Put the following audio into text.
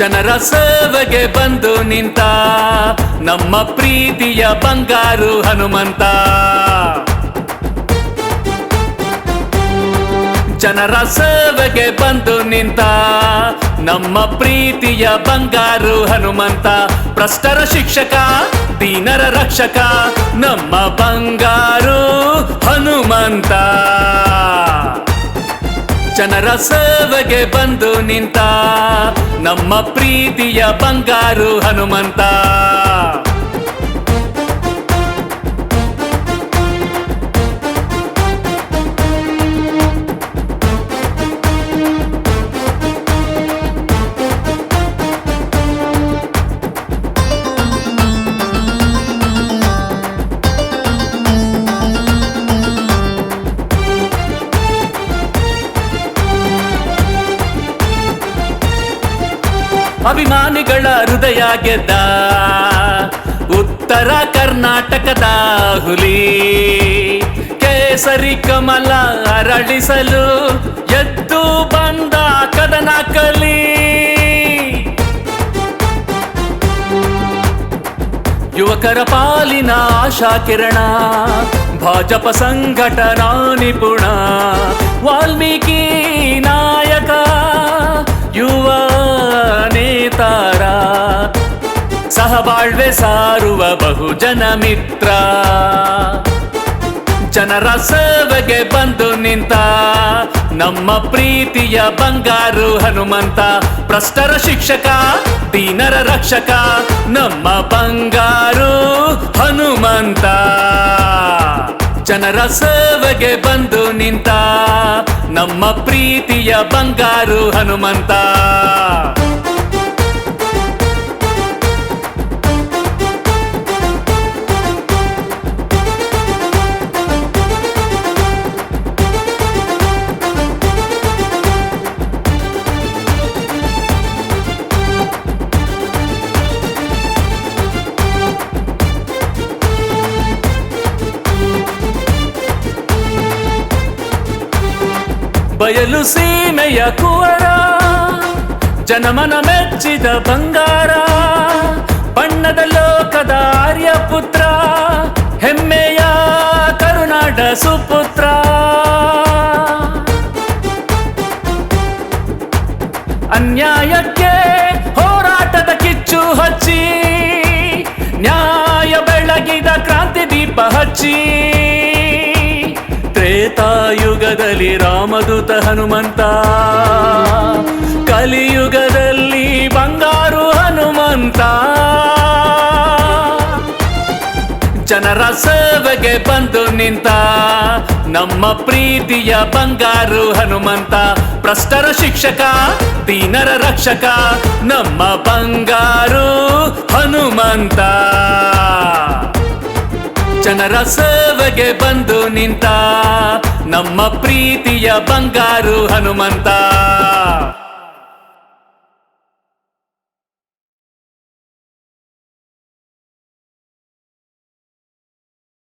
ಜನರ ಸೇವೆಗೆ ಬಂದು ನಿಂತ ನಮ್ಮ ಪ್ರೀತಿಯ ಬಂಗಾರು ಹನುಮಂತ. ಜನರ ಸೇವೆಗೆ ಬಂದು ನಿಂತ ನಮ್ಮ ಪ್ರೀತಿಯ ಬಂಗಾರು ಹನುಮಂತ. ಭ್ರಷ್ಟರ ಶಿಕ್ಷಕ, ದೀನರ ರಕ್ಷಕ, ನಮ್ಮ ಬಂಗಾರು ಹನುಮಂತ. ಜನರ ಸೇವೆಗೆ ಬಂದು ನಿಂತ ನಮ್ಮ ಪ್ರೀತಿಯ ಬಂಗಾರು ಹನುಮಂತ. ಅಭಿಮಾನಿಗಳ ಹೃದಯ ಗೆದ್ದ. ಉತ್ತರ ಕರ್ನಾಟಕದ ಹುಲಿ. ಕೇಸರಿ ಕಮಲ ಅರಳಿಸಲು ಎದ್ದು ಬಂದ ಕದನ ಕಲಿ. ಯುವಕರ ಪಾಲಿನ ಆಶಾ ಕಿರಣ, ಭಾಜಪ ಸಂಘಟನಾ ನಿಪುಣ, ವಾಲ್ಮೀಕಿ ನಾಯಕ ಸಹಬಾಳ್ವೆ ಸಾರುವ ಬಹುಜನ ಮಿತ್ರ. ಜನರ ಸೇವೆಗೆ ಬಂದು ನಿಂತ ನಮ್ಮ ಪ್ರೀತಿಯ ಬಂಗಾರು ಹನುಮಂತ, ಭ್ರಷ್ಟರ ಶಿಕ್ಷಕ, ದೀನರ ರಕ್ಷಕ, ನಮ್ಮ ಬಂಗಾರು ಹನುಮಂತ. ಜನರ ಸೇವೆಗೆ ಬಂದು ನಿಂತ ನಮ್ಮ ಪ್ರೀತಿಯ ಬಂಗಾರು ಹನುಮಂತ. ಬಯಲು ಸೀಮೆಯ ಕುವರ, ಜನಮನ ಮೆಚ್ಚಿದ ಬಂಗಾರ, ಬಣ್ಣದ ಲೋಕದ ಆರ್ಯಪುತ್ರ ಹೆಮ್ಮೆಯ ಕರುನಾಡ ಸುಪುತ್ರ. ಅನ್ಯಾಯಕ್ಕೆ ಹೋರಾಟದ ಕಿಚ್ಚು ಹಚ್ಚಿ, ನ್ಯಾಯ ಬೆಳಗಿದ ಕ್ರಾಂತಿ ದೀಪ ಹಚ್ಚಿ, ತ್ರೇತಾಯುಗದಲ್ಲಿ ರಾಮದೂತ ಹನುಮಂತ. ಕಲಿಯುಗದಲ್ಲಿ ಬಂಗಾರು ಹನುಮಂತ. ಜನರ ಸೇವೆಗೆ ಬಂದು ನಿಂತ ನಮ್ಮ ಪ್ರೀತಿಯ ಬಂಗಾರು ಹನುಮಂತ. ಭ್ರಷ್ಟರ ಶಿಕ್ಷಕ, ದೀನರ ರಕ್ಷಕ, ನಮ್ಮ ಬಂಗಾರು ಹನುಮಂತ. ಜನರ ಸೇವೆಗೆ ಬಂದು ನಿಂತ ನಮ್ಮ ಪ್ರೀತಿಯ ಬಂಗಾರು ಹನುಮಂತ.